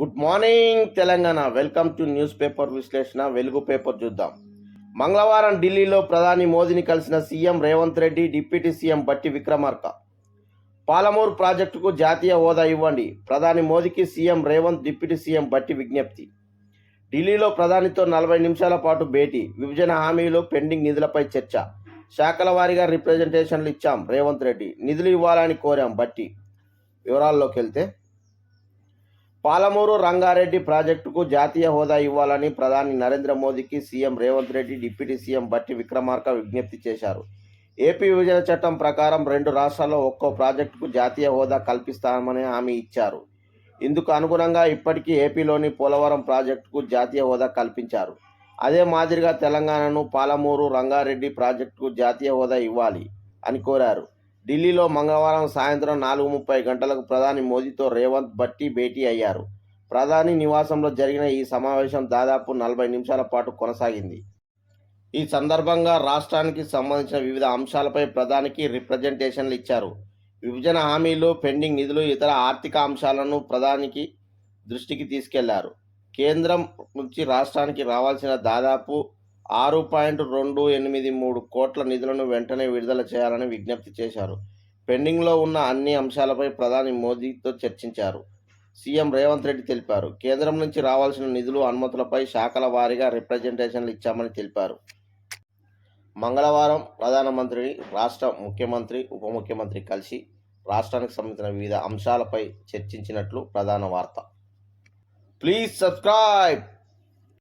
Good morning Telangana. Welcome to news paper విశ్లేషణ Velugu paper చూద్దాం. మంగళవారం ఢిల్లీలో ప్రధాని మోదీని కలిసిన CM Revanth Reddy deputy CM Bhatti Vikramarka. Palamuru ప్రాజెక్టుకు జాతీయ హోదా ఇవ్వండి. ప్రధాని మోదీకి సీఎం రేవంత్ డిప్యూటీ సీఎం బట్టి విజ్ఞప్తి. ఢిల్లీలో ప్రధానితో నలభై నిమిషాల పాటు భేటీ. విభజన హామీలు పెండింగ్ నిధులపై చర్చ. శాఖల వారీగా రిప్రజెంటేషన్లు ఇచ్చాం రేవంత్ రెడ్డి. నిధులు ఇవ్వాలని కోరాం బట్టి. వివరాల్లోకి వెళ్తే పాలమూరు రంగారెడ్డి ప్రాజెక్టుకు జాతీయ హోదా ఇవ్వాలని ప్రధాని నరేంద్ర మోదీకి CM Revanth Reddy deputy CM Bhatti Vikramarka విజ్ఞప్తి చేశారు. ఏపీ విభజన చట్టం ప్రకారం రెండు రాష్ట్రాల్లో ఒక్కో ప్రాజెక్టుకు జాతీయ హోదా కల్పిస్తామని హామీ ఇచ్చారు. ఇందుకు అనుగుణంగా ఇప్పటికీ ఏపీలోని పోలవరం ప్రాజెక్టుకు జాతీయ హోదా కల్పించారు. అదే మాదిరిగా తెలంగాణను పాలమూరు రంగారెడ్డి ప్రాజెక్టుకు జాతీయ హోదా ఇవ్వాలి అని కోరారు. ఢిల్లీలో మంగళవారం సాయంత్రం నాలుగు ముప్పై గంటలకు ప్రధాని మోదీతో రేవంత్ భట్టి భేటీ అయ్యారు. ప్రధాని నివాసంలో జరిగిన ఈ సమావేశం దాదాపు నలభై నిమిషాల పాటు కొనసాగింది. ఈ సందర్భంగా రాష్ట్రానికి సంబంధించిన వివిధ అంశాలపై ప్రధానికి రిప్రజెంటేషన్లు ఇచ్చారు. విభజన హామీలు పెండింగ్ నిధులు ఇతర ఆర్థిక అంశాలను ప్రధానికి దృష్టికి తీసుకెళ్ళారు. కేంద్రం నుంచి రాష్ట్రానికి రావాల్సిన దాదాపు ఆరు పాయింట్ రెండు ఎనిమిది మూడు కోట్ల నిధులను వెంటనే విడుదల చేయాలని విజ్ఞప్తి చేశారు. పెండింగ్లో ఉన్న అన్ని అంశాలపై ప్రధాని మోదీతో చర్చించారు. సీఎం రేవంత్ రెడ్డి తెలిపారు. కేంద్రం నుంచి రావాల్సిన నిధులు అనుమతులపై శాఖల వారీగా రిప్రజెంటేషన్లు ఇచ్చామని తెలిపారు. మంగళవారం ప్రధానమంత్రిని రాష్ట్ర ముఖ్యమంత్రి ఉప ముఖ్యమంత్రి కలిసి రాష్ట్రానికి సంబంధించిన వివిధ అంశాలపై చర్చించినట్లు ప్రధాన వార్త. Please subscribe!